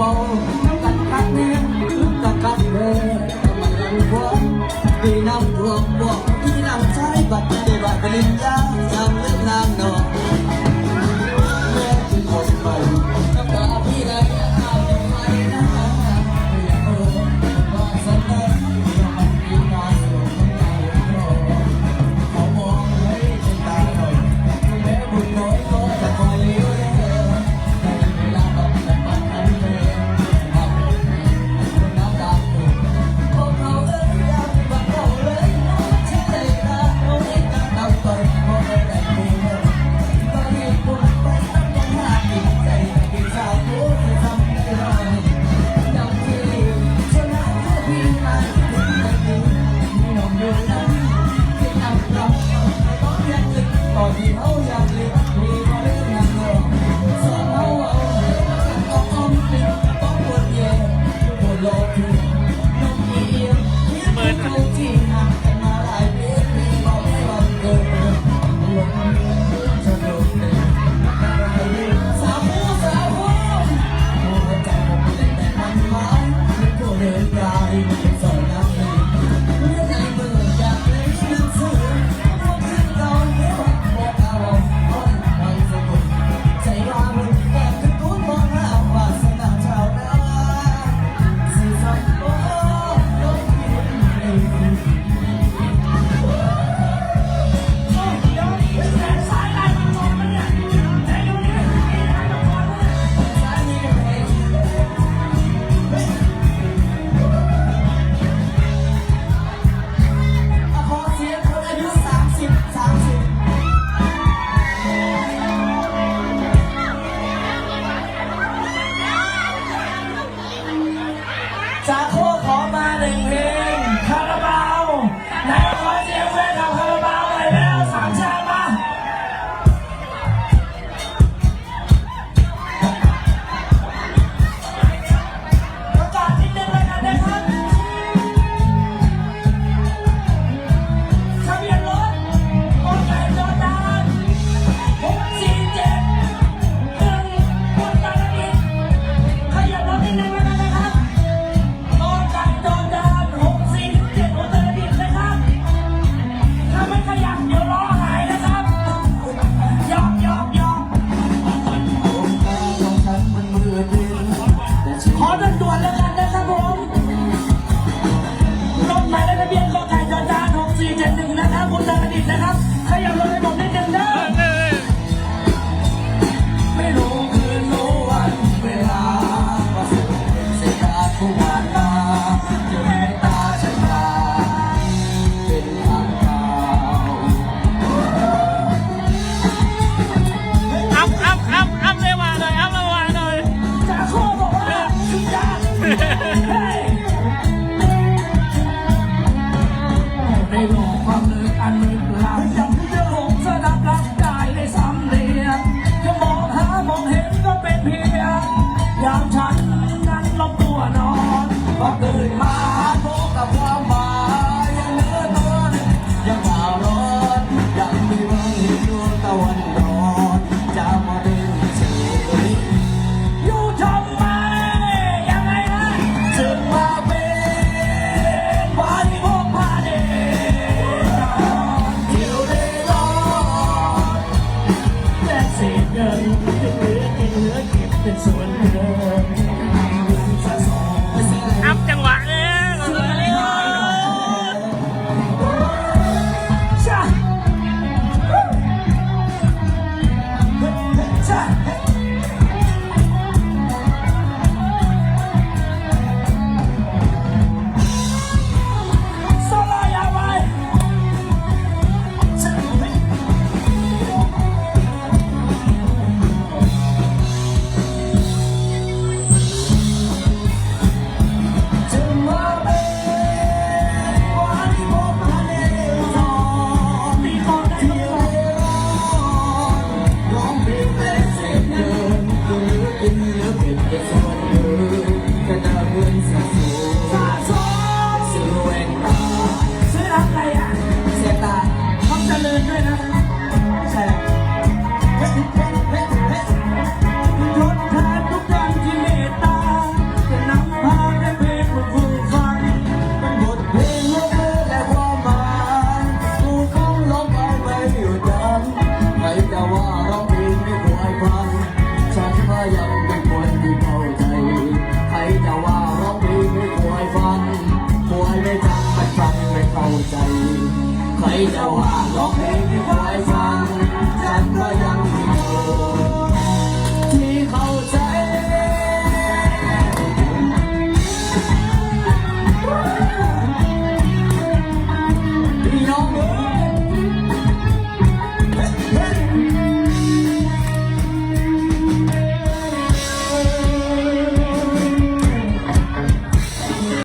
ว้าน้ำกันคักแน่ลึกกักกันเด้อกำลังวีน้ำรวมบวกที่น้ำใช้บัตรเดบัตรปริญาจำเลือกนางนอนแม่จึงนใหม่น้ำตาพี่ลอบไปนะ จากโขอมาหนึ่งเพลง Oh, พาตื่นมา ฟังหัวเลยจังมัฟังไม่เข้าใจ ใครจะว่าร้องเพลงไม่ว่า